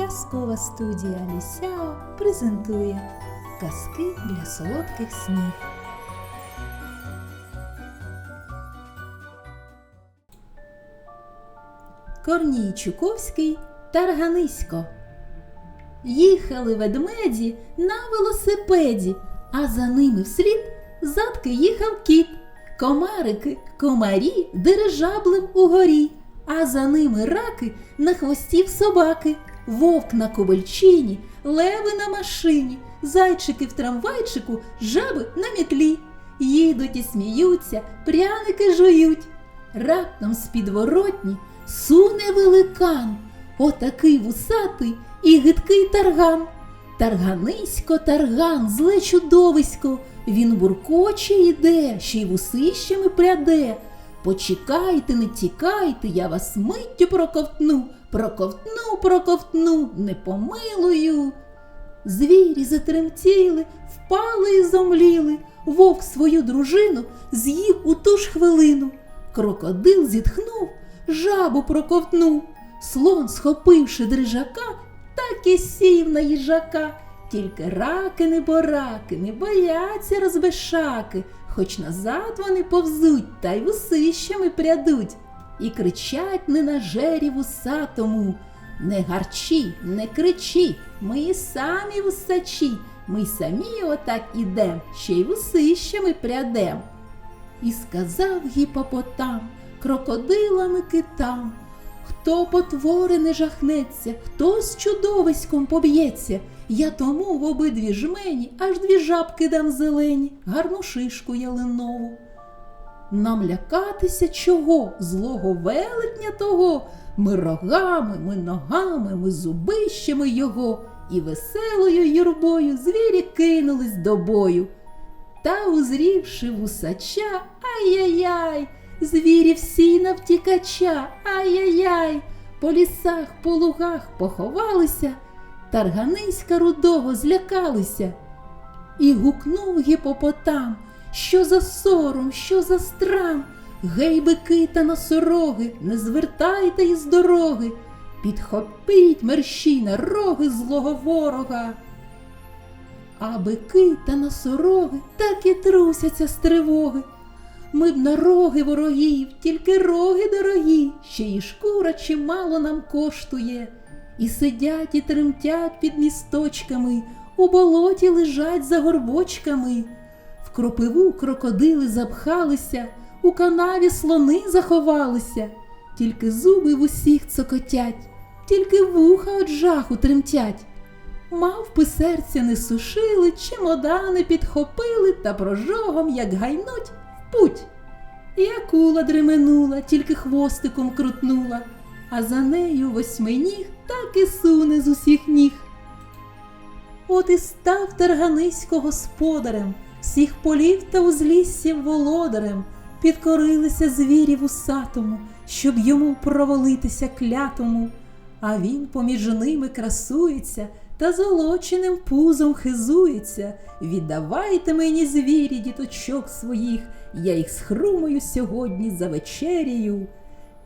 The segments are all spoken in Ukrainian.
Казкова студія Лісяо презентує казки для солодких снів. Корній Чуковський Тарганисько. Їхали ведмеді на велосипеді, а за ними вслід задки їхав кіт. Комарики, комарі дирижаблем угорі, а за ними раки на хвості в собаки, вовк на ковальчині, леви на машині, зайчики в трамвайчику, жаби на мітлі. Їдуть і сміються, пряники жують. Раптом з підворотні суне великан, отакий вусатий і гидкий тарган. Тарганисько, тарган, зле чудовисько, він буркоче йде, ще й вусищами пряде. Почекайте, не тікайте, я вас миттю проковтну, проковтну, проковтну, не помилую. Звірі затремтіли, впали і зомліли, вовк свою дружину з'їв у ту ж хвилину. Крокодил зітхнув, жабу проковтнув, слон, схопивши дрижака, так і сів на їжака. Тільки раки не бораки, не бояться розбешаки, хоч назад вони повзуть та й вусищами прядуть, і кричать не на жері вусатому. Не гарчі, не кричі, ми і самі вусачі, ми й самі отак ідем, ще й вусищами прядем. І сказав гіпопотам, крокодилами китам, хто потвори не жахнеться, хто з чудовиськом поб'ється, я тому в обидві жмені аж дві жабки дам зелені, гарну шишку ялинову. Нам лякатися чого, злого велетня того, ми рогами, ми ногами, ми зубищами його, і веселою юрбою звірі кинулись до бою. Та, узрівши вусача, ай-яй-яй, звірі всі навтікача, ай-яй-яй, по лісах, по лугах поховалися, тарганиська рудого злякалися. І гукнув гіпопотам, що за сором, що за страм, гей бики та носороги, не звертайте із дороги, підхопіть мерщій на роги злого ворога. А бики та носороги так і трусяться з тривоги. Ми б на роги ворогів, тільки роги дорогі, ще й шкура чимало нам коштує. І сидять і тремтять під місточками, у болоті лежать за горбочками. В кропиву крокодили запхалися, у канаві слони заховалися, тільки зуби в усіх цокотять, тільки вуха од жаху тремтять. Мавпи серця не сушили, чемодани підхопили та прожогом, як гайнуть, в путь. І акула дременула, тільки хвостиком крутнула, а за нею восьминіг так і суне з усіх ніг. От і став Тарганисько господарем, всіх полів та узліссів володарем, підкорилися звірі вусатому, щоб йому провалитися клятому, а він поміж ними красується та золоченим пузом хизується. Віддавайте мені звірі, діточок своїх, я їх схрумаю сьогодні за вечерію.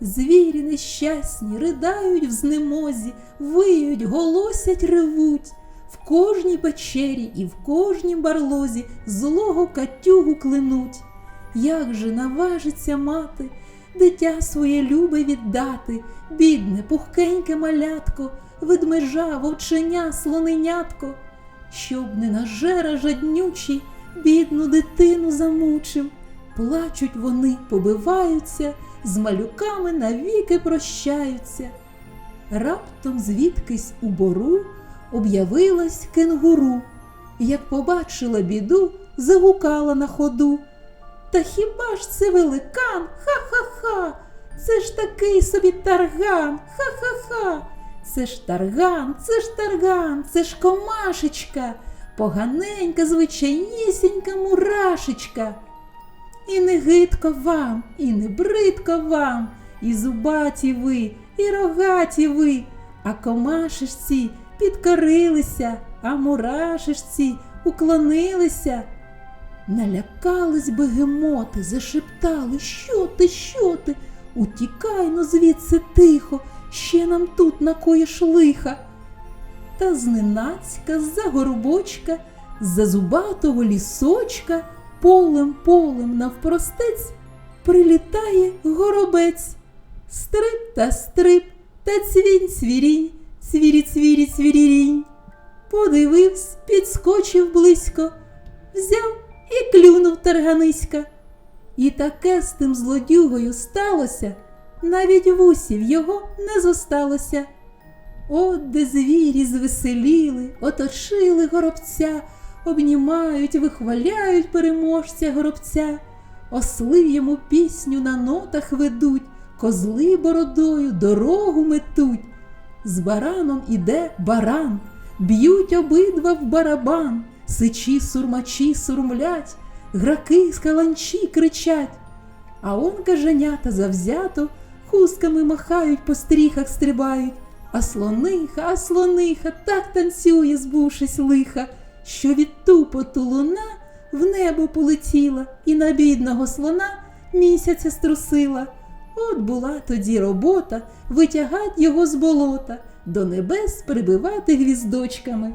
Звірі нещасні ридають в знемозі, виють, голосять, ревуть. В кожній печері і в кожнім барлозі злого катюгу клинуть. Як же наважиться мати, дитя своє любе віддати, бідне, пухкеньке малятко, ведмежа, вовченя, слоненятко, щоб не нажера жаднючий, бідну дитину замучив. Плачуть вони, побиваються, з малюками навіки прощаються. Раптом звідкись у бору об'явилась кенгуру, як побачила біду, загукала на ходу. Та хіба ж це великан? Ха-ха-ха! Це ж такий собі тарган, ха-ха-ха! Це ж тарган, це ж тарган, це ж комашечка, поганенька, звичайнісінька мурашечка. І не гидко вам, і не бридко вам, і зубаті ви, і рогаті ви, а комашечці підкорилися, а мурашечці уклонилися. Налякались бегемоти, зашептали, що ти, що ти? Утікай ну звідси тихо, ще нам тут накоїш лиха. та зненацька з-за горбочка, з-за зубатого лісочка, полем полем навпростець прилітає горобець. Стрип та стрип, та цвінь цвірінь, цвірі цвірі цвірірінь. Подивився, підскочив близько, взяв і клюнув тарганиська. І таке з тим злодюгою сталося, навіть вусів його не зосталося. От де звірі звеселіли, оточили горобця, обнімають, вихваляють переможця горобця, осли йому пісню на нотах ведуть, козли бородою дорогу метуть. З бараном іде баран, б'ють обидва в барабан, сичі сурмачі сурмлять, граки з каланчі кричать. А он каженята завзято хустками махають, по стріхах стрибають. А слониха, а слониха так танцює, збувшись лиха, що від тупоту луна в небо полетіла і на бідного слона місяця струсила. От була тоді робота витягать його з болота, до небес прибивати гвіздочками.